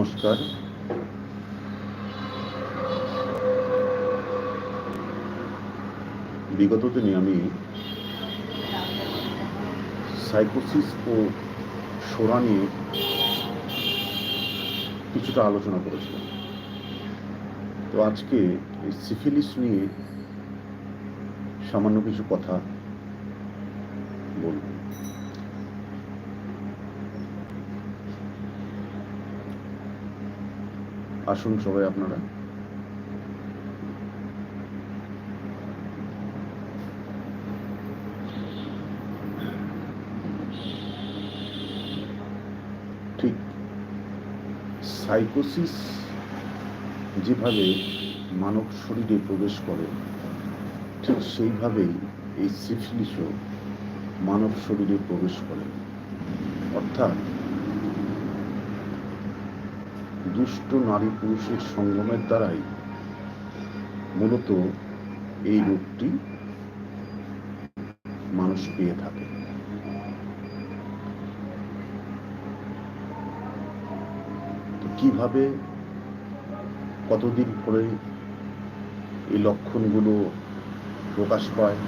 নমস্কার। বিগত দিনে আমি সাইকোসিস ও সোরা নিয়ে কিছুটা আলোচনা করেছিলাম। তো আজকে এই সিফিলিস নিয়ে সামান্য কিছু কথা আসুন সবাই আপনারা। ঠিক। সাইকোসিস যেভাবে মানব শরীরে প্রবেশ করে, ঠিক সেইভাবেই এই সিফিলিসও মানব শরীরে প্রবেশ করে। অর্থাৎ দুষ্ট নারী পুরুষের সঙ্গমের দ্বারাই মূলত এই রোগটি মানুষ পেয়ে থাকে। কীভাবে কতদিন পরে এই লক্ষণগুলো প্রকাশ পায়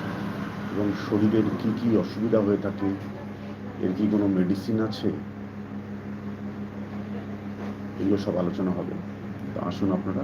এবং শরীরের কি কি অসুবিধা হয়ে থাকে? এর কি কোনো মেডিসিন আছে? এগুলো সব আলোচনা হবে। তো আসুন আপনারা।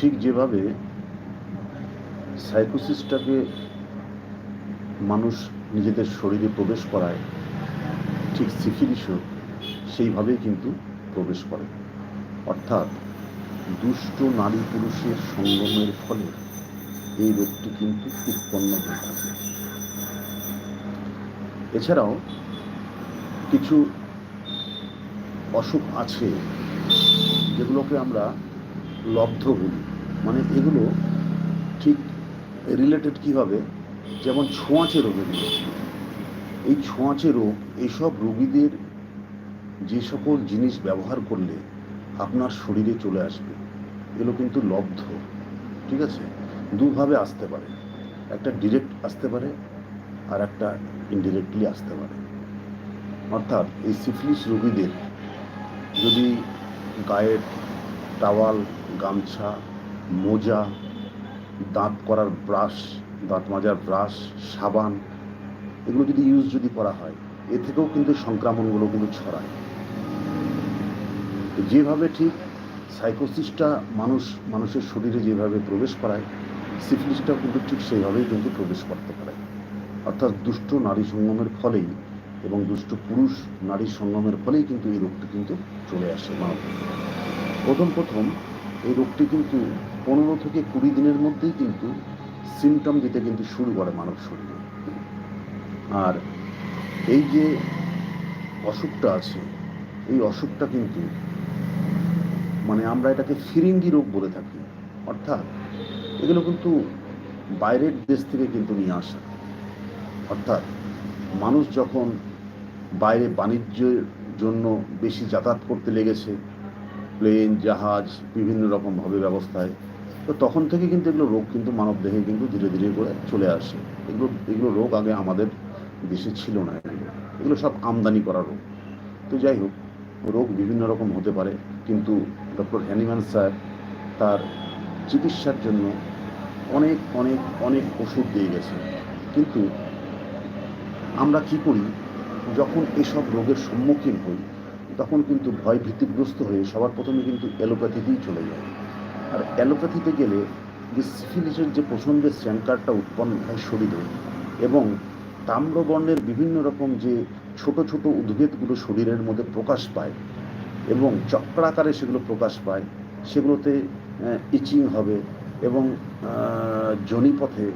ঠিক যেভাবে সাইকোসিসটাকে মানুষ নিজেদের শরীরে প্রবেশ করায়, ঠিক সিফিলিসও সেইভাবেই কিন্তু প্রবেশ করে। অর্থাৎ দুষ্ট নারী পুরুষের সঙ্গমের ফলে এই রোগটি কিন্তু উৎপন্ন হয়ে থাকে। এছাড়াও কিছু অসুখ আছে যেগুলোকে আমরা লব্ধ বলি মানে এগুলো ঠিক রিলেটেড কীভাবে যেমন ছোঁয়াচে রোগের এই ছোঁয়াচে রোগ, এইসব রোগীদের যে সকল জিনিস ব্যবহার করলে আপনার শরীরে চলে আসবে, এগুলো কিন্তু লব্ধ, ঠিক আছে? দুভাবে আসতে পারে। একটা ডিরেক্ট আসতে পারে আর একটা ইনডিরেক্টলি আসতে পারে। অর্থাৎ এই সিফিলিস রোগীদের যদি গায়ের টাওয়াল গামছা, মোজা, দাঁত করার ব্রাশ, দাঁত মাজার ব্রাশ, সাবান, এগুলো যদি ইউজ যদি করা হয়, এ থেকেও কিন্তু সংক্রমণগুলো কিন্তু ছড়ায়। যেভাবে ঠিক সাইকোসিসটা মানুষ, মানুষের শরীরে যেভাবে প্রবেশ করায় সিফিলিসটাও কিন্তু ঠিক সেইভাবেই কিন্তু প্রবেশ করতে পারে। অর্থাৎ দুষ্ট নারী সঙ্গমের ফলেই এবং দুষ্ট পুরুষ নারী সঙ্গমের ফলেই কিন্তু এই রোগটি কিন্তু চলে আসে মানব। প্রথম প্রথম এই রোগটি কিন্তু পনেরো থেকে কুড়ি দিনের মধ্যেই কিন্তু সিমটম দিতে কিন্তু শুরু করে মানব শরীরে। আর এই যে অসুখটা আছে, এই অসুখটা কিন্তু মানে আমরা এটাকে ফিরিঙ্গি রোগ বলে থাকি। অর্থাৎ এগুলো কিন্তু বাইরের দেশ থেকে কিন্তু নিয়ে আসা। অর্থাৎ মানুষ যখন বাইরে বাণিজ্যের জন্য বেশি যাতায়াত করতে লেগেছে প্লেন জাহাজ, বিভিন্ন রকমভাবে ব্যবস্থায়। তো তখন থেকে কিন্তু এগুলো রোগ কিন্তু মানব দেহে কিন্তু ধীরে ধীরে করে চলে আসে। এগুলো এগুলো রোগ আগে আমাদের দেশে ছিল না এগুলো। এগুলো সব আমদানি করা রোগ। তো যাই হোক, রোগ বিভিন্ন রকম হতে পারে, কিন্তু ডক্টর হ্যানিম্যান স্যার তার চিকিৎসার জন্য অনেক অনেক অনেক ওষুধ দিয়ে গেছে কিন্তু আমরা কি করি, যখন এসব রোগের সম্মুখীন হই তখন কিন্তু ভয় ভীতিগ্রস্ত হয়ে সবার প্রথমে কিন্তু অ্যালোপ্যাথিতেই চলে যায়। আর অ্যালোপ্যাথিতে গেলে যে সিফিলিসের যে প্রসঙ্গে স্যান্কারটা উৎপন্ন হয় শরীরে এবং তাম্রবর্ণের বিভিন্ন রকম যে ছোট ছোট উদ্ভিদগুলো শরীরের মধ্যে প্রকাশ পায় এবং চক্রাকারে সেগুলো প্রকাশ পায় সেগুলোতে ইচিং হবে এবং আহ, যোনিপথে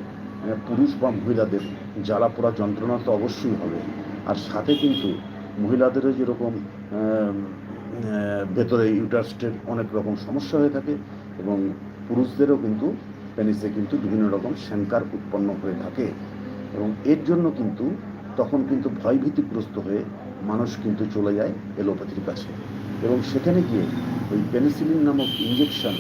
পুরুষ বা মহিলাদের জ্বালা পোড়া যন্ত্রণা তো অবশ্যই হবে। আর সাথে কিন্তু মহিলাদেরও যেরকম ভেতরে ইউটাস্টের অনেক রকম সমস্যা হয়ে থাকে এবং পুরুষদেরও কিন্তু পেনিসে কিন্তু বিভিন্ন রকম শ্যাঙ্কার উৎপন্ন হয়ে থাকে। এবং এর জন্য কিন্তু তখন কিন্তু ভয়ভীতিগ্রস্ত হয়ে মানুষ কিন্তু চলে যায় এলোপ্যাথির কাছে। এবং সেখানে গিয়ে ওই পেনিসিলিন নামক ইঞ্জেকশন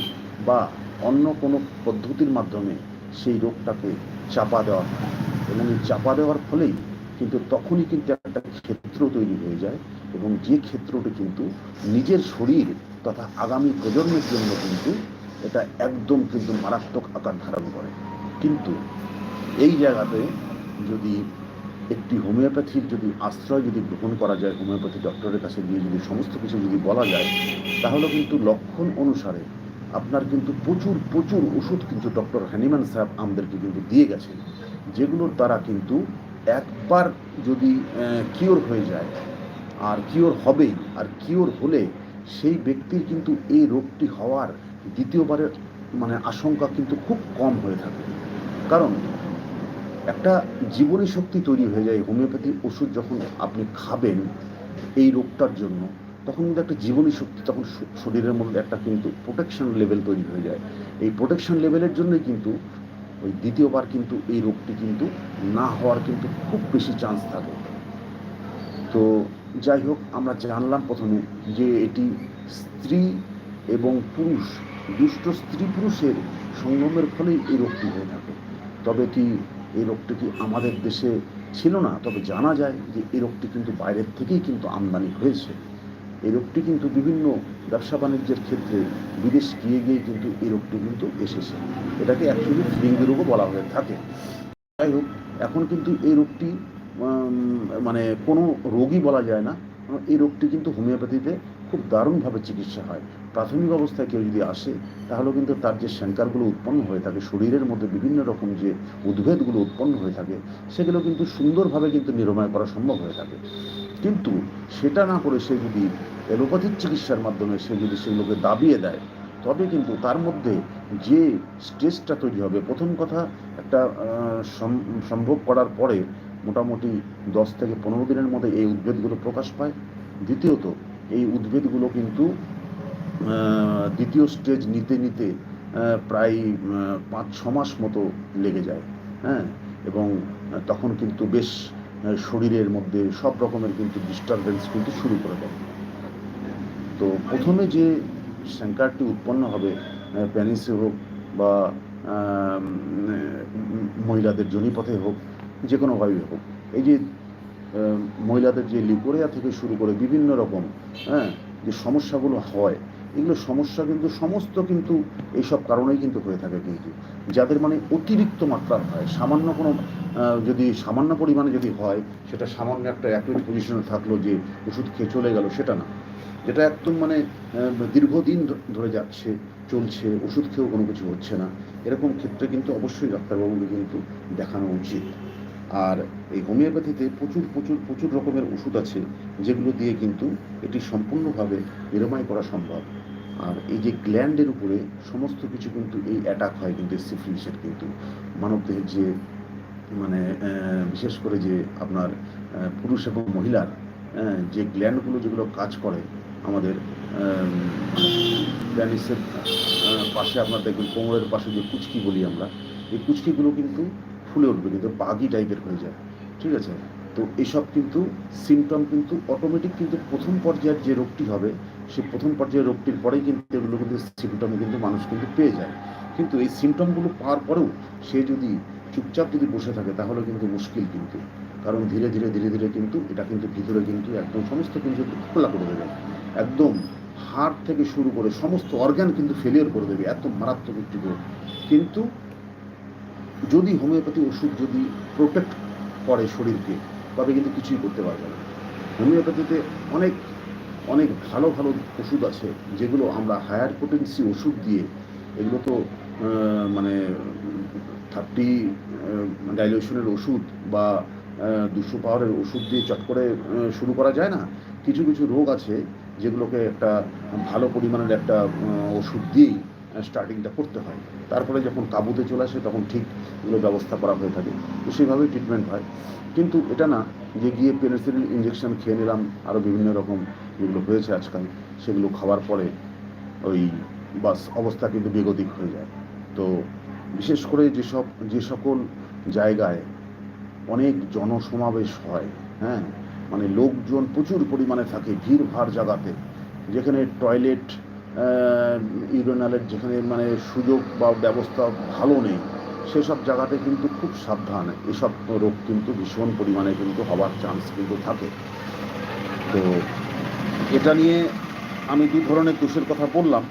বা অন্য কোনো পদ্ধতির মাধ্যমে সেই রোগটাকে চাপা দেওয়া হয়। এবং এই চাপা দেওয়ার ফলেই কিন্তু তখনই কিন্তু একটা ক্ষেত্র তৈরি হয়ে যায় এবং যে ক্ষেত্রটি কিন্তু নিজের শরীর তথা আগামী প্রজন্মের জন্য কিন্তু এটা একদম কিন্তু মারাত্মক আকার ধারণ করে। কিন্তু এই জায়গাতে যদি একটি হোমিওপ্যাথির যদি আশ্রয় যদি গ্রহণ করা যায়, হোমিওপ্যাথি ডক্টরের কাছে গিয়ে যদি সমস্ত কিছু যদি বলা যায়, তাহলে কিন্তু লক্ষণ অনুসারে আপনার কিন্তু প্রচুর প্রচুর ওষুধ কিন্তু ডক্টর হ্যানিম্যান সাহেব আমাদেরকে কিন্তু দিয়ে গেছেন, যেগুলোর দ্বারা কিন্তু একবার যদি কিওর হয়ে যায়, আর কিওর হবেই, আর কিওর হলে সেই ব্যক্তির কিন্তু এই রোগটি হওয়ার দ্বিতীয়বারের মানে আশঙ্কা কিন্তু খুব কম হয়ে থাকে। কারণ একটা জীবনী শক্তি তৈরি হয়ে যায়, হোমিওপ্যাথি ওষুধ যখন আপনি খাবেন এই রোগটার জন্য, তখন কিন্তু একটা জীবনী শক্তি, তখন শরীরের মধ্যে একটা কিন্তু প্রোটেকশন লেভেল তৈরি হয়ে যায়। এই প্রোটেকশন লেভেলের জন্যই কিন্তু ওই দ্বিতীয়বার কিন্তু এই রোগটি কিন্তু না হওয়ার কিন্তু খুব বেশি চান্স থাকে। তো যাই হোক, আমরা জানলাম প্রথমে যে এটি স্ত্রী এবং পুরুষ, দুষ্ট স্ত্রী পুরুষের সঙ্গমের ফলেই এই রোগটি হয়ে থাকে। তবে কি এই রোগটি কি আমাদের দেশে ছিল না? তবে জানা যায় যে এই রোগটি কিন্তু বাইরের থেকেই কিন্তু আমদানি হয়েছে। এই রোগটি কিন্তু বিভিন্ন ব্যবসা বাণিজ্যের ক্ষেত্রে বিদেশ গিয়ে গিয়ে কিন্তু এই রোগটি কিন্তু এসেছে। এটাকে অ্যাকচুয়ালি ফ্লিঙ্গি রোগও বলা হয়ে থাকে। যাই হোক, এখন কিন্তু এই রোগটি মানে কোনো রোগই বলা যায় না। এই রোগটি কিন্তু হোমিওপ্যাথিতে খুব দারুণভাবে চিকিৎসা হয়। প্রাথমিক অবস্থায় কেউ যদি আসে, তাহলে কিন্তু তার যে শ্যাঙ্কারগুলো উৎপন্ন হয়ে থাকে, শরীরের মধ্যে বিভিন্ন রকম যে উদ্ভেদগুলো উৎপন্ন হয়ে থাকে, সেগুলো কিন্তু সুন্দরভাবে কিন্তু নিরাময় করা সম্ভব হয়ে থাকে। কিন্তু সেটা না করে সে যদি অ্যালোপ্যাথিক চিকিৎসার মাধ্যমে সে যদি সেগুলোকে দাবিয়ে দেয়, তবে কিন্তু তার মধ্যে যে স্ট্রেসটা তৈরি হবে, প্রথম কথা একটা সম্ভব করার পরে মোটামুটি দশ থেকে পনেরো দিনের মধ্যে এই উদ্ভিদগুলো প্রকাশ পায়। দ্বিতীয়ত, এই উদ্ভিদগুলো কিন্তু দ্বিতীয় স্টেজ নিতে নিতে প্রায় পাঁচ, ছ মাস মতো লেগে যায় হ্যাঁ? এবং তখন কিন্তু বেশ শরীরের মধ্যে সব রকমের কিন্তু ডিস্টারবেন্স কিন্তু শুরু করে দেয়। তো প্রথমে যে শ্যাঙ্কারটি উৎপন্ন হবে প্যানিসে হোক বা মহিলাদের জনিপথে হোক, যে কোনোভাবেই হোক, এই যে মহিলাদের যে লিকোরিয়া থেকে শুরু করে বিভিন্ন রকম হ্যাঁ যে সমস্যাগুলো হয়, এগুলো সমস্যা কিন্তু সমস্ত কিন্তু এইসব কারণেই কিন্তু হয়ে থাকে কিন্তু, যাদের মানে অতিরিক্ত মাত্রার হয়, সামান্য কোনো যদি সামান্য পরিমাণে যদি হয়, সেটা সামান্য একটা অ্যাকুইট পজিশনে থাকল যে ওষুধ খেয়ে চলে গেল, সেটা না। যেটা একদম মানে দীর্ঘদিন ধরে যাচ্ছে, চলছে, ওষুধ খেয়েও কোনো কিছু হচ্ছে না। এরকম ক্ষেত্রে কিন্তু অবশ্যই ডাক্তারবাবুকে কিন্তু দেখানো উচিত। আর এই হোমিওপ্যাথিতে প্রচুর প্রচুর প্রচুর রকমের ওষুধ আছে, যেগুলো দিয়ে কিন্তু এটি সম্পূর্ণভাবে নিরাময় করা সম্ভব। আর এই যে গ্ল্যান্ডের উপরে সমস্ত কিছু কিন্তু এই অ্যাটাক হয় কিন্তু সিফিলিসের কিন্তু। মানবদেহের যে মানে বিশেষ করে যে আপনার পুরুষ এবং মহিলার যে গ্ল্যান্ডগুলো যেগুলো কাজ করে আমাদের প্যানিসের পাশে আপনার দেখবেন কোমরের পাশে যে কুচকি বলি আমরা, এই কুচকিগুলো কিন্তু ফুলে উঠবে, কিন্তু বাগি টাইপের হয়ে যায়, ঠিক আছে? তো এসব কিন্তু সিমটম কিন্তু অটোমেটিক কিন্তু প্রথম পর্যায়ের যে রোগটি হবে, সে প্রথম পর্যায়ের রোগটির পরেই কিন্তু এগুলো কিন্তু সিমটম কিন্তু মানুষ কিন্তু পেয়ে যায়। কিন্তু এই সিমটমগুলো পাওয়ার পরেও সে যদি চুপচাপ যদি বসে থাকে, তাহলে কিন্তু মুশকিল কিন্তু। কারণ ধীরে ধীরে ধীরে ধীরে কিন্তু এটা কিন্তু ভিতরে কিন্তু একদম সমস্ত কিন্তু খোলা করে দেবে। একদম হার্ট থেকে শুরু করে সমস্ত অর্গান কিন্তু ফেলিয়ার করে দেবে, এত মারাত্মক একটি রোগ। কিন্তু যদি হোমিওপ্যাথি ওষুধ যদি প্রোটেক্ট করে শরীরকে, তবে কিন্তু কিছুই করতে পারবে না। হোমিওপ্যাথিতে অনেক অনেক ভালো ভালো ওষুধ আছে, যেগুলো আমরা হায়ার পোটেন্সি ওষুধ দিয়ে এগুলো তো মানে থার্টি ডাইলেশনের ওষুধ বা দুশো পাওয়ারের ওষুধ দিয়ে চট করে শুরু করা যায় না? কিছু কিছু রোগ আছে যেগুলোকে একটা ভালো পরিমাণের একটা ওষুধ দিয়েই স্টার্টিংটা করতে হয়। তারপরে যখন কাবুতে চলে আসে, তখন ঠিক এগুলো ব্যবস্থা করা হয়ে থাকে। তো সেইভাবেই ট্রিটমেন্ট হয়। কিন্তু এটা না, যে গিয়ে পেনিসিলিন ইঞ্জেকশন খেয়ে নিলাম আরও বিভিন্ন রকম যেগুলো হয়েছে আজকাল, সেগুলো খাওয়ার পরে ওই বাস অবস্থা কিন্তু বেগতিক হয়ে যায়। তো বিশেষ করে যেসব, যে সকল জায়গায় অনেক জনসমাবেশ হয় হ্যাঁ? মানে লোকজন প্রচুর পরিমাণে থাকে ভিড় ভাড় জায়গাতে যেখানে টয়লেট ইউরিনালের যেখানে মানে সুযোগ বা ব্যবস্থা ভালো নেই, সেসব জায়গাতে কিন্তু খুব সাবধান। এসব রোগ কিন্তু ভীষণ পরিমাণে কিন্তু হওয়ার চান্স কিন্তু থাকে। তো এটা নিয়ে আমি দু ধরনের দোষের কথা বললাম।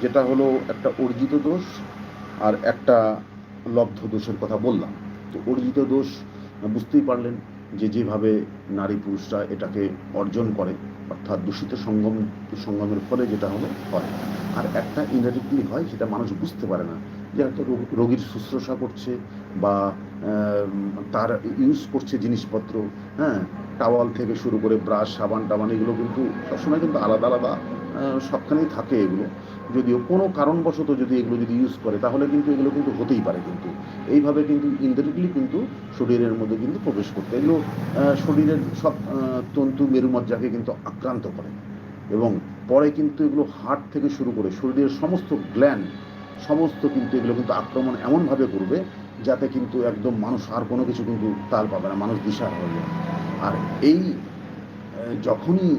যেটা হলো একটা অর্জিত দোষ আর একটা লব্ধ দোষের কথা বললাম। তো অর্জিত দোষ বুঝতেই পারলেন যে যেভাবে নারী পুরুষরা এটাকে অর্জন করে, অর্থাৎ দূষিত সঙ্গম, সঙ্গমের ফলে যেটা হলো, হয়। আর একটা ইনডাইরেক্টলি হয়, সেটা মানুষ বুঝতে পারে না। যে একটা রোগীর শুশ্রূষা করছে বা তার ইউজ করছে জিনিসপত্র হ্যাঁ? টাওয়াল থেকে শুরু করে ব্রাশ সাবান টাবান এগুলো কিন্তু সবসময় কিন্তু আলাদা আলাদা সবখানেই থাকে এগুলো। যদিও কোনো কারণবশত যদি এগুলো যদি ইউজ করে, তাহলে কিন্তু এগুলো কিন্তু হতেই পারে কিন্তু। এইভাবে কিন্তু ইনডাইরেক্টলি কিন্তু শরীরের মধ্যে কিন্তু প্রবেশ করতে। এগুলো শরীরের সব তন্তু মেরুমজ্জাকে কিন্তু আক্রান্ত করে। এবং পরে কিন্তু এগুলো হার্ট থেকে শুরু করে শরীরের সমস্ত গ্ল্যান্ড সমস্ত কিন্তু এগুলো কিন্তু আক্রমণ এমনভাবে করবে যাতে কিন্তু একদম মানুষ আর কোনো কিছু কিন্তু তাল পাবে না, মানুষ দিশার হয়ে যাবে। আর এই যখনই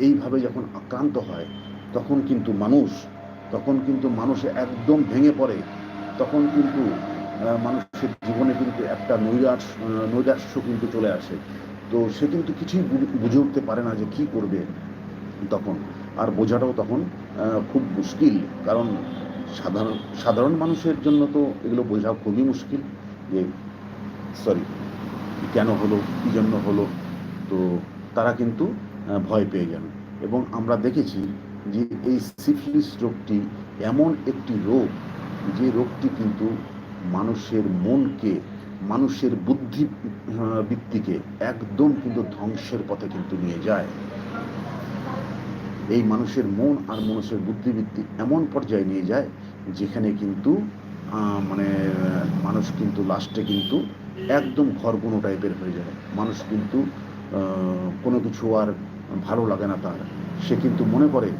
এইভাবে যখন আক্রান্ত হয় তখন কিন্তু মানুষ তখন কিন্তু মানুষ একদম ভেঙে পড়ে। তখন কিন্তু মানুষের জীবনে কিন্তু একটা নৈরাশ আহ, নৈরাশ্য কিন্তু চলে আসে। তো সে কিন্তু কিছুই বুঝে উঠতে পারে না যে কি করবে তখন। আর বোঝাটাও তখন খুব মুশকিল। কারণ সাধারণ সাধারণ মানুষের জন্য তো এগুলো বোঝা খুবই মুশকিল যে সরি কেন হলো কী জন্য হলো? তো তারা কিন্তু ভয় পেয়ে যান এবং আমরা দেখেছি যে এই সিফিলিস রোগটি এমন একটি রোগ যে রোগটি কিন্তু মানুষের মনকে, মানুষের বুদ্ধি বৃত্তিকে একদম কিন্তু ধ্বংসের পথে কিন্তু নিয়ে যায়। এই মানুষের মন আর মানুষের বুদ্ধিবৃত্তি এমন পর্যায়ে নিয়ে যায় যেখানে কিন্তু মানে মানুষ কিন্তু লাস্টে কিন্তু একদম ঘরগুনো টাইপের হয়ে যায় মানুষ কিন্তু কোনো কিছু আর ভালো লাগে না তার। সে কিন্তু মনে করে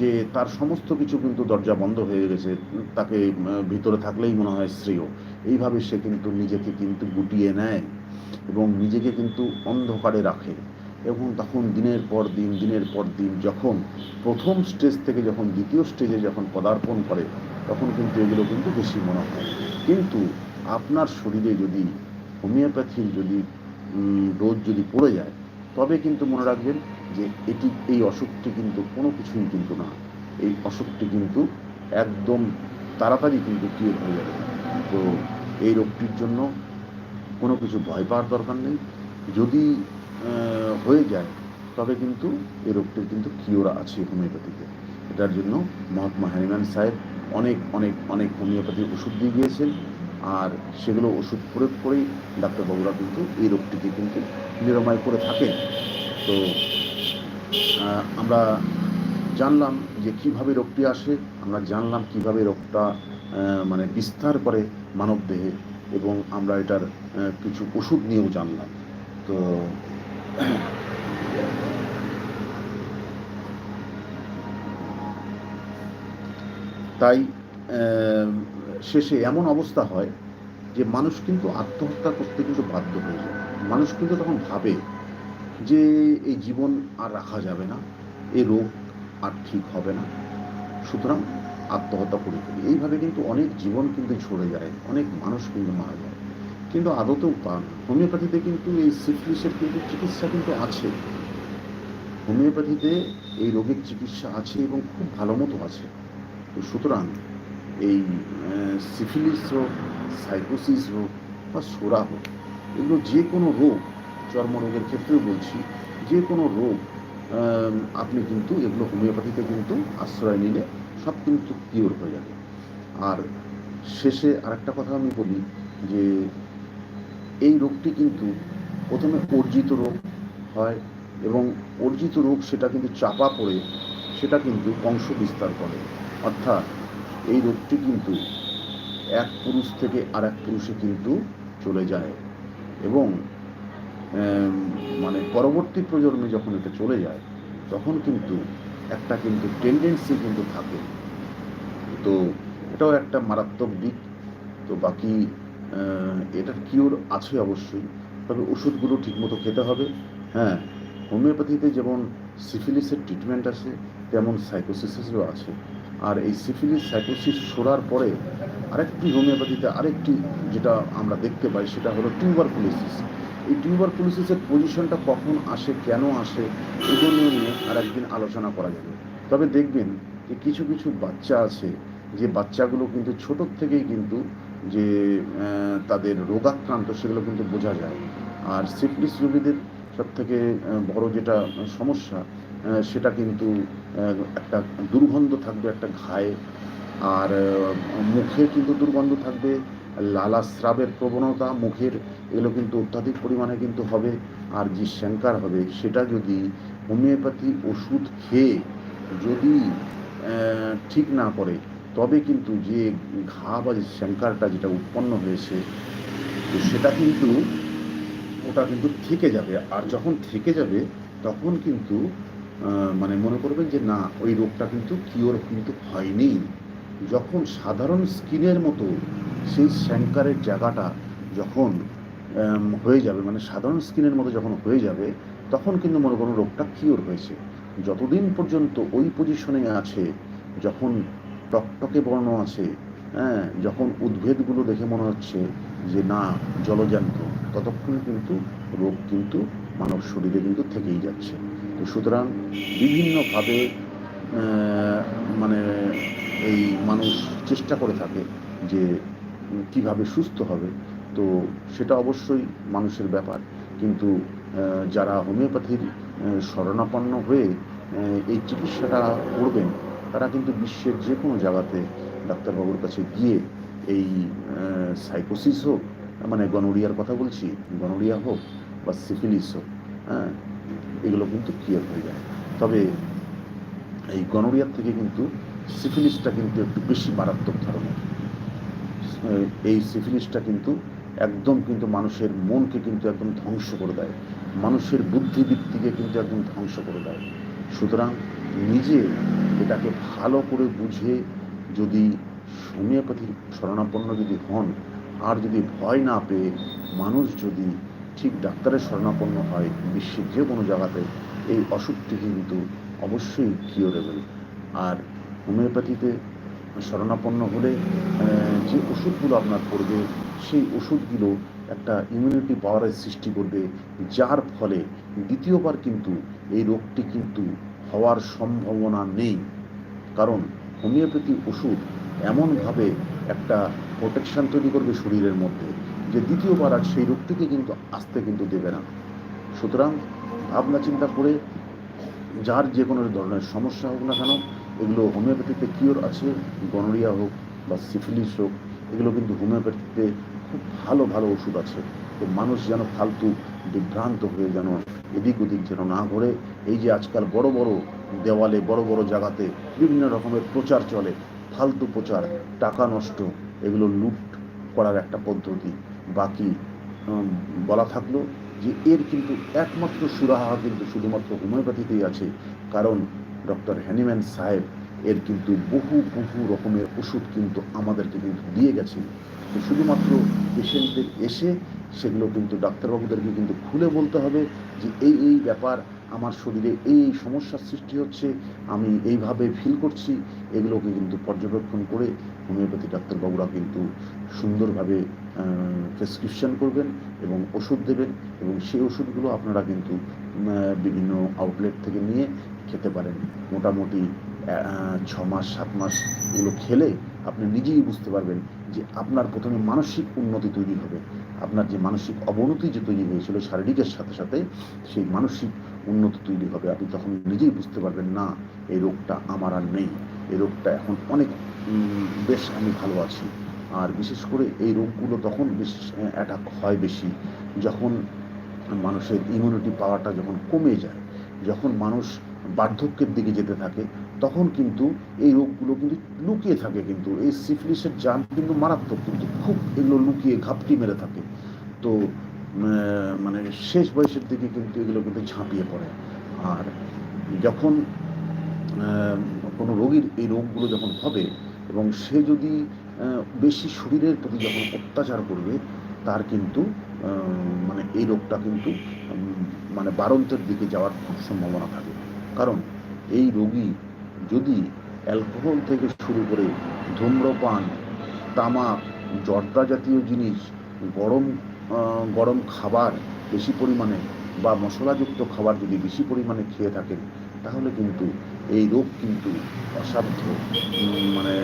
যে তার সমস্ত কিছু কিন্তু দরজা বন্ধ হয়ে গেছে, তাকে ভিতরে থাকলেই মনে হয় শ্রেয়। এইভাবে সে কিন্তু নিজেকে কিন্তু গুটিয়ে নেয় এবং নিজেকে কিন্তু অন্ধকারে রাখে। এবং তখন দিনের পর দিন, দিনের পর দিন যখন প্রথম স্টেজ থেকে যখন দ্বিতীয় স্টেজে যখন পদার্পণ করে, তখন কিন্তু এগুলো কিন্তু বেশি মনে হয়। কিন্তু আপনার শরীরে যদি হোমিওপ্যাথির যদি ডোজ যদি পড়ে যায়, তবে কিন্তু মনে রাখবেন যে এটি, এই অসুখটি কিন্তু কোনো কিছুই কিন্তু না। এই অসুখটি কিন্তু একদম তাড়াতাড়ি কিন্তু ক্লিয়ার হয়ে যাবে। তো এই রোগটির জন্য কোনো কিছু ভয় পাওয়ার দরকার নেই। যদি হয়ে যায়, তবে কিন্তু এই রোগটির কিন্তু কিওর আছে হোমিওপ্যাথিতে এটার জন্য মহাত্মা হ্যানিম্যান সাহেব অনেক অনেক অনেক হোমিওপ্যাথি ওষুধ দিয়ে গিয়েছেন। আর সেগুলো ওষুধ প্রয়োগ করেই ডাক্তারবাবুরা কিন্তু এই রোগটিকে কিন্তু নিরাময় করে থাকেন। তো আমরা জানলাম যে কীভাবে রোগটি আসে, আমরা জানলাম কীভাবে রোগটা মানে বিস্তার করে মানব দেহে এবং আমরা এটার কিছু ওষুধ নিয়েও জানলাম। তো তাই শেষে এমন অবস্থা হয় যে মানুষ কিন্তু আত্মহত্যা করতে কিন্তু বাধ্য হয়ে যায়। মানুষ কিন্তু তখন ভাবে যে এই জীবন আর রাখা যাবে না, এই রোগ আর ঠিক হবে না। সুতরাং আত্মহত্যা করে ফেলি। এইভাবে কিন্তু অনেক জীবন কিন্তু ছড়ে যায়, অনেক মানুষ কিন্তু মারা যায়। কিন্তু আদতেও তা হোমিওপ্যাথিতে কিন্তু এই সিফিলিসের কিন্তু চিকিৎসা কিন্তু আছে। হোমিওপ্যাথিতে এই রোগের চিকিৎসা আছে এবং খুব ভালো মতো আছে। তো সুতরাং এই সিফিলিস হোক, সাইকোসিস হোক বা সোরা হোক, এগুলো যে কোনো রোগ চর্মরোগের ক্ষেত্রেও বলছি, যে কোনো রোগ আপনি কিন্তু এগুলো হোমিওপ্যাথিতে কিন্তু আশ্রয় নিলে সব কিন্তু কিওর হয়ে যাবে। আর শেষে আরেকটা কথা আমি বলি, যে এই রোগটি কিন্তু প্রথমে অর্জিত রোগ হয় এবং অর্জিত রোগ সেটা কিন্তু চাপা পড়ে, সেটা কিন্তু বংশ বিস্তার করে। অর্থাৎ এই রোগটি কিন্তু এক পুরুষ থেকে আর এক পুরুষে কিন্তু চলে যায় এবং মানে পরবর্তী প্রজন্মে যখন এটা চলে যায়, তখন কিন্তু একটা কিন্তু টেন্ডেন্সি কিন্তু থাকে। তো এটাও একটা মারাত্মক দিক। তো বাকি এটার কিওর আছে অবশ্যই। তবে ওষুধগুলো ঠিকমতো খেতে হবে। হ্যাঁ হোমিওপ্যাথিতে যেমন সিফিলিসের ট্রিটমেন্ট আছে তেমন সাইকোসিসেরও আছে। আর এই সিফিলিস সাইকোসিস সরার পরে আরেকটি হোমিওপ্যাথিতে আরেকটি যেটা আমরা দেখতে পাই, সেটা হলো টিউবার টিউবারকুলোসিস এই টিউবারকুলোসিসের পজিশনটা কখন আসে, কেন আসে, এগুলো নিয়ে আর একদিন আলোচনা করা যাবে। তবে দেখবেন যে কিছু কিছু বাচ্চা আছে, যে বাচ্চাগুলো কিন্তু ছোটোর থেকেই কিন্তু যে তাদের রোগাক্রান্ত, সেগুলো কিন্তু বোঝা যায়। আর সিফলিস রোগীদের সবথেকে বড় যেটা সমস্যা সেটা কিন্তু একটা দুর্গন্ধ থাকবে একটা ঘায়ে, আর মুখে কিন্তু দুর্গন্ধ থাকবে লালা স্রাবের প্রবণতা মুখের এগুলো কিন্তু অত্যাধিক পরিমাণে কিন্তু হবে, আর যে শ্যাঙ্কার হবে সেটা যদি হোমিওপ্যাথি ওষুধ খেয়ে যদি ঠিক না করে, তবে কিন্তু যে ঘা বা যে শ্যাঙ্কারটা যেটা উৎপন্ন হয়েছে, তো সেটা কিন্তু, ওটা কিন্তু থেকে যাবে। আর যখন থেকে যাবে, তখন কিন্তু মানে মনে করবেন যে না, ওই রোগটা কিন্তু কিওর কিন্তু হয়নি। যখন সাধারণ স্কিনের মতো সেই শ্যাঙ্কারের জায়গাটা যখন হয়ে যাবে মানে সাধারণ স্কিনের মতো যখন হয়ে যাবে, তখন কিন্তু মনে করুন রোগটা কিওর হয়েছে। যতদিন পর্যন্ত ওই পজিশনে আছে, যখন টকটকে বর্ণ আছে হ্যাঁ যখন উদ্ভেদগুলো দেখে মনে হচ্ছে যে না জলজান্ত ততক্ষণ কিন্তু রোগ কিন্তু মানব শরীরে কিন্তু থেকেই যাচ্ছে। তো সুতরাং বিভিন্নভাবে মানে এই মানুষ চেষ্টা করে থাকে যে কীভাবে সুস্থ হবে, তো সেটা অবশ্যই মানুষের ব্যাপার। কিন্তু যারা হোমিওপ্যাথির শরণাপন্ন হয়ে এই চিকিৎসাটা করবেন, তারা কিন্তু বিশ্বের যে কোনো জায়গাতে ডাক্তারবাবুর কাছে গিয়ে এই সাইকোসিস হোক মানে গনোরিয়ার কথা বলছি, গনোরিয়া হোক বা সিফিলিস হোক হ্যাঁ এগুলো কিন্তু ক্লিয়ার হয়ে যায়। তবে এই গনোরিয়ার থেকে কিন্তু সিফিলিসটা কিন্তু একটু বেশি মারাত্মক এই সিফিলিসটা কিন্তু একদম কিন্তু মানুষের মনকে কিন্তু একদম ধ্বংস করে দেয়। মানুষের বুদ্ধিবৃত্তিকে কিন্তু একদম ধ্বংস করে দেয়। সুতরাং নিজে এটাকে ভালো করে বুঝে যদি হোমিওপ্যাথির শরণাপন্ন যদি হন, আর যদি ভয় না পেয়ে মানুষ যদি ঠিক ডাক্তারের শরণাপন্ন হয়, বিশ্বের যে কোনো জায়গাতে, এই অসুখটি কিন্তু অবশ্যই কিওরেবল আর হোমিওপ্যাথিতে শরণাপন্ন হলে যে ওষুধগুলো আপনার পড়বে, সেই ওষুধগুলো একটা ইমিউনিটি পাওয়ারের সৃষ্টি করবে, যার ফলে দ্বিতীয়বার কিন্তু এই রোগটি কিন্তু হওয়ার সম্ভাবনা নেই। কারণ হোমিওপ্যাথি ওষুধ এমনভাবে একটা প্রোটেকশান তৈরি করবে শরীরের মধ্যে, যে দ্বিতীয়বার আর সেই রোগটিকে কিন্তু আসতে কিন্তু দেবে না। সুতরাং ভাবনা চিন্তা করে, যার যে কোনো ধরনের সমস্যা হোক না কেন এগুলো হোমিওপ্যাথিতে কিওর আছে গনোরিয়া হোক বা সিফিলিস হোক, এগুলো কিন্তু হোমিওপ্যাথিতে খুব ভালো ভালো ওষুধ আছে। তো মানুষ যেন ফালতু বিভ্রান্ত হয়ে যেন এদিক ওদিক যেন না ঘোরে, এই যে আজকাল বড় বড় দেওয়ালে, বড় বড় জায়গাতে বিভিন্ন রকমের প্রচার চলে, ফালতু প্রচার, টাকা নষ্ট, এগুলো লুট করার একটা পদ্ধতি। বাকি বলা থাকল যে এর কিন্তু একমাত্র সুরাহা কিন্তু শুধুমাত্র হোমিওপ্যাথিতেই আছে। কারণ ডক্টর হ্যানিম্যান সাহেব, এর কিন্তু বহু বহু রকমের ওষুধ কিন্তু আমাদেরকে কিন্তু দিয়ে গেছেন। তো শুধুমাত্র পেশেন্টদের এসে সেগুলো কিন্তু ডাক্তারবাবুদেরকে কিন্তু খুলে বলতে হবে যে এই এই ব্যাপার, আমার শরীরে এই এই সমস্যার সৃষ্টি হচ্ছে, আমি এইভাবে ফিল করছি, এগুলোকে কিন্তু পর্যবেক্ষণ করে হোমিওপ্যাথি ডাক্তারবাবুরা কিন্তু সুন্দরভাবে প্রেসক্রিপশন করবেন এবং ওষুধ দেবেন এবং সেই ওষুধগুলো আপনারা কিন্তু বিভিন্ন আউটলেট থেকে নিয়ে খেতে পারেন। মোটামুটি ছ মাস, সাত মাস এগুলো খেলে আপনি নিজেই বুঝতে পারবেন যে আপনার প্রথমে মানসিক উন্নতি তৈরি হবে। আপনার যে মানসিক অবনতি যে তৈরি হয়েছিল শারীরিকের সাথে সাথে, সেই মানসিক উন্নতি তৈরি হবে। আপনি তখন নিজেই বুঝতে পারবেন, না, এই রোগটা আমার আর নেই। এই রোগটা এখন অনেক বেশ আমি ভালো আছি। আর বিশেষ করে এই রোগগুলো তখন বেশ অ্যাটাক হয় বেশি। যখন মানুষের ইমিউনিটি পাওয়ারটা যখন কমে যায়, যখন মানুষ বার্ধক্যের দিকে যেতে থাকে, তখন কিন্তু এই রোগগুলো কিন্তু লুকিয়ে থাকে কিন্তু। এই সিফিলিসের জাম কিন্তু মারাত্মক কিন্তু খুব এগুলো লুকিয়ে ঘাপটি মেরে থাকে। তো মানে শেষ বয়সের দিকে কিন্তু এগুলো কিন্তু ঝাঁপিয়ে পড়ে। আর যখন কোনো রোগীর এই রোগগুলো যখন হবে এবং সে যদি বেশি শরীরের প্রতি যখন অত্যাচার করবে, তার কিন্তু মানে এই রোগটা কিন্তু মানে বারন্তের দিকে যাওয়ার খুব সম্ভাবনা থাকে। কারণ এই রোগী যদি অ্যালকোহল থেকে শুরু করে ধূম্রপান, তামাক, জর্দা জাতীয় জিনিস, গরম গরম খাবার বেশি পরিমাণে বা মশলাযুক্ত খাবার যদি বেশি পরিমাণে খেয়ে থাকেন, তাহলে কিন্তু এই রোগ কিন্তু অসাধ্য মানে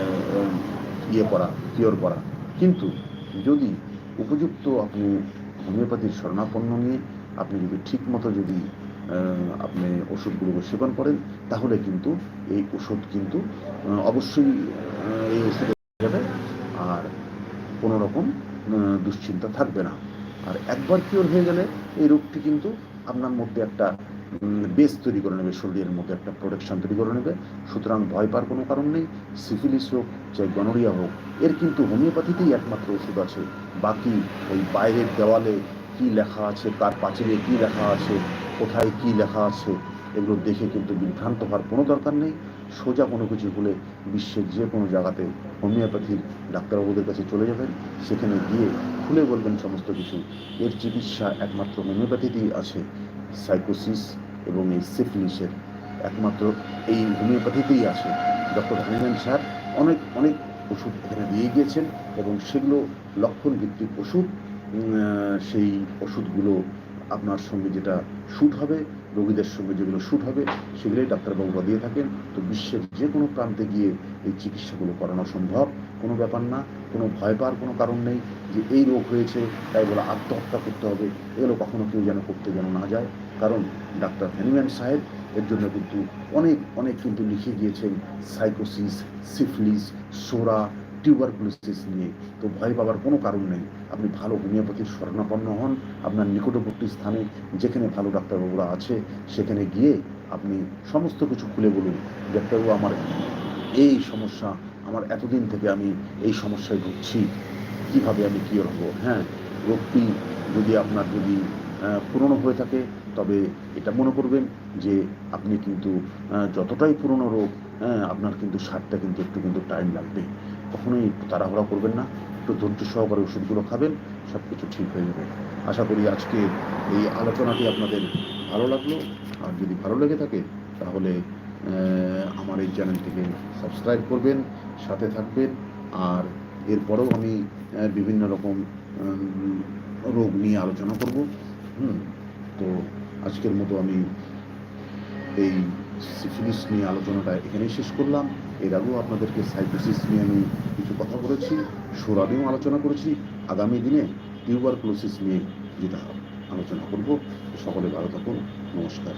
ইয়ে করা কিওর করা। কিন্তু যদি উপযুক্ত আপনি হোমিওপ্যাথির শরণাপন্ন নিয়ে আপনি যদি ঠিক মতো যদি আপনি ওষুধগুলোকে সেবন করেন, তাহলে কিন্তু এই ওষুধ কিন্তু অবশ্যই এই ওষুধ যাবে। আর কোনো রকম দুশ্চিন্তা থাকবে না। আর একবার কিওর হয়ে গেলে এই রোগটি কিন্তু আপনার মধ্যে একটা বেস তৈরি করে নেবে, শরীরের মধ্যে একটা প্রোটেকশন তৈরি করে নেবে। সুতরাং ভয় পাওয়ার কোনো কারণ নেই সিফিলিস হোক চাই গনোরিয়া হোক, এর কিন্তু হোমিওপ্যাথিতেই একমাত্র ওষুধ আছে। বাকি ওই বাইরের দেওয়ালে কি লেখা আছে, কার পাঁচিলে কি লেখা আছে কোথায় কি লেখা আছে, এগুলো দেখে কিন্তু বিভ্রান্ত হওয়ার কোনো দরকার নেই। সোজা কোনো কিছু হলে বিশ্বের যে কোনো জায়গাতে হোমিওপ্যাথির ডাক্তারবাবুদের কাছে চলে যাবেন। সেখানে গিয়ে খুলে বলবেন সমস্ত কিছু। এর চিকিৎসা একমাত্র হোমিওপ্যাথিতেই আছে। সাইকোসিস এবং এই সিফিলিসের একমাত্র এই হোমিওপ্যাথিতেই আছে। ডক্টর হানিম্যান স্যার অনেক অনেক ওষুধ এখানে দিয়ে গিয়েছেন এবং সেগুলো লক্ষণ ভিত্তিক ওষুধ সেই ওষুধগুলো আপনার সঙ্গে যেটা শ্যুট হবে, রোগীদের সঙ্গে যেগুলো শ্যুট হবে, সেগুলোই ডাক্তারবাবুরা দিয়ে থাকেন। তো বিশ্বের যে কোনো প্রান্তে গিয়ে এই চিকিৎসাগুলো করানো সম্ভব। কোনো ব্যাপার না, কোনো ভয় পাওয়ার কোনো কারণ নেই যে এই রোগ হয়েছে, তাই বলে আত্মহত্যা করতে হবে। এগুলো কখনো কেউ যেন করতে যেন না যায়। কারণ ডাক্তার হ্যানিম্যান সাহেব এর জন্য কিন্তু অনেক অনেক কিন্তু লিখে গিয়েছেন, সাইকোসিস, সিফিলিস, সোরা টিউবারকুলোসিস নিয়ে। তো ভয় পাওয়ার কোনো কারণ নেই। আপনি ভালো হোমিওপ্যাথির শরণাপন্ন হন। আপনার নিকটবর্তী স্থানে যেখানে ভালো ডাক্তারবাবুরা আছে, সেখানে গিয়ে আপনি সমস্ত কিছু খুলে বলুন, ডাক্তারবাবু, আমার এই সমস্যা, আমার এতদিন থেকে আমি এই সমস্যায় ভুগছি। কীভাবে আমি কি হব? হ্যাঁ রোগটি যদি আপনার যদি পুরনো হয়ে থাকে, তবে এটা মনে করবেন যে আপনি কিন্তু যতটাই পুরনো রোগ হ্যাঁ আপনার কিন্তু সারটা কিন্তু একটু কিন্তু টাইম লাগবে। কখনোই তাড়াহুড়া করবেন না, একটু ধৈর্য সহকারে ওষুধগুলো খাবেন সব কিছু ঠিক হয়ে যাবে। আশা করি আজকে এই আলোচনাটি আপনাদের ভালো লাগল। আর যদি ভালো লেগে থাকে, তাহলে আমার এই চ্যানেলটিকে সাবস্ক্রাইব করবেন, সাথে থাকবেন। আর এরপরেও আমি বিভিন্ন রকম রোগ নিয়ে আলোচনা করব। হুম, তো আজকের মতো আমি এই সিফিলিস নিয়ে আলোচনাটা এখানেই শেষ করলাম। এর আগেও আপনাদেরকে সাইকোসিস নিয়ে আমি কিছু কথা বলেছি সোরা নিয়েও আলোচনা করেছি। আগামী দিনে টিউবার ক্লোসিস নিয়ে যেটা আলোচনা করব। সকলে ভালো থাকুন। নমস্কার।